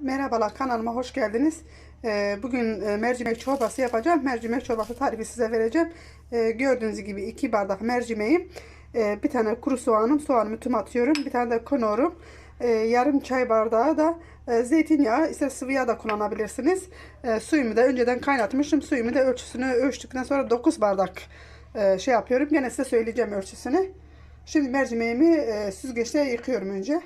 Merhabalar kanalıma hoş geldiniz. Ee, Bugün e, mercimek çorbası yapacağım. Mercimek çorbası tarifi size vereceğim. Ee, Gördüğünüz gibi 2 bardak mercimeğim. Ee, Bir tane kuru soğanım. Soğanımı tüm atıyorum. Bir tane de konorum. Ee, Yarım çay bardağı da e, zeytinyağı. ister sıvı yağ da kullanabilirsiniz. Suyumu da önceden kaynatmıştım. Suyumu da ölçüsünü ölçtükten sonra 9 bardak e, şey yapıyorum. Gene size söyleyeceğim ölçüsünü. Şimdi mercimeğimi süzgeçte yıkıyorum önce.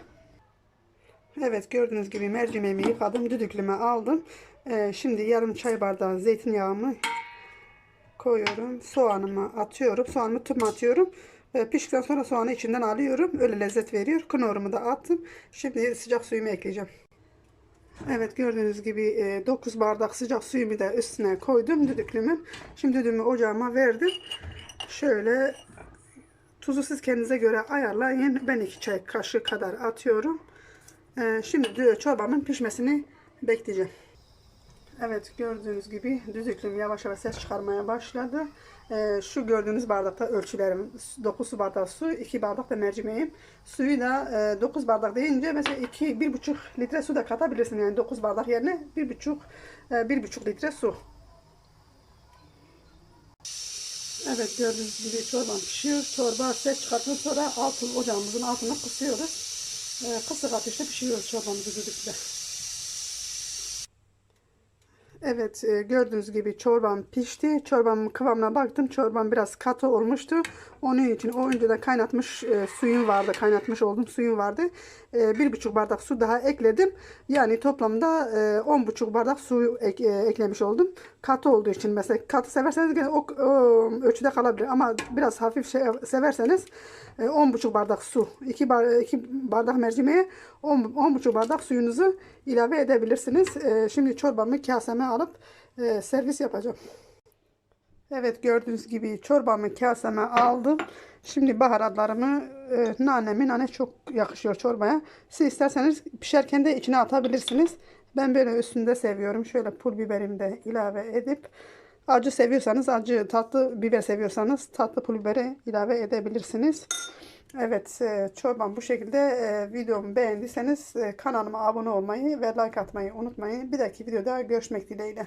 Evet gördüğünüz gibi mercimeğimi yıkadım. Düdüklüme aldım. Ee, şimdi yarım çay bardağı zeytinyağımı koyuyorum. Soğanımı atıyorum. Soğanımı tüm atıyorum. Ee, piştikten sonra soğanı içinden alıyorum. Öyle lezzet veriyor. Kınorumu da attım. Şimdi sıcak suyumu ekleyeceğim. Evet gördüğünüz gibi 9 bardak sıcak suyumu da üstüne koydum düdüklümün. Şimdi düdüğümü ocağıma verdim. Şöyle tuzu siz kendinize göre ayarlayın. Ben 2 çay kaşığı kadar atıyorum. Şimdi çorbamın pişmesini bekleyeceğim. Evet gördüğünüz gibi düdüklüm yavaş yavaş ses çıkarmaya başladı. Ee, şu gördüğünüz bardakta ölçülerim 9 su bardak su, 2 bardak da mercimeğim. Suyu da e, 9 bardak deyince mesela 2 1,5 litre su da katabilirsin. Yani 9 bardak yerine 1,5 e, 1,5 litre su. Evet gördüğünüz gibi çorbam pişiyor. Çorba ses çıkarttıktan sonra altın ocağımızın altına kısıyoruz. Ee, kısık ateşte pişiriyoruz çorbamızı düdükle. Evet e, gördüğünüz gibi çorbam pişti. Çorbamın kıvamına baktım. Çorbam biraz katı olmuştu. Onun için o önceden kaynatmış e, suyum vardı. Kaynatmış olduğum suyum vardı. E, bir buçuk bardak su daha ekledim. Yani toplamda e, on buçuk bardak su ek, e, eklemiş oldum. Katı olduğu için mesela katı severseniz gene o, o ölçüde kalabilir. Ama biraz hafif şey severseniz e, on buçuk bardak su. iki, bar, iki bardak mercimeğe on, on buçuk bardak suyunuzu ilave edebilirsiniz. E, şimdi çorbamı kaseme alıp e, servis yapacağım. Evet gördüğünüz gibi çorbamı kaseme aldım. Şimdi baharatlarımı e, nanemi nane çok yakışıyor çorbaya. Siz isterseniz pişerken de içine atabilirsiniz. Ben böyle üstünde seviyorum. Şöyle pul biberimi de ilave edip acı seviyorsanız acı tatlı biber seviyorsanız tatlı pul biberi ilave edebilirsiniz. Evet e, çorbam bu şekilde e, videomu beğendiyseniz e, kanalıma abone olmayı ve like atmayı unutmayın. Bir dahaki videoda görüşmek dileğiyle.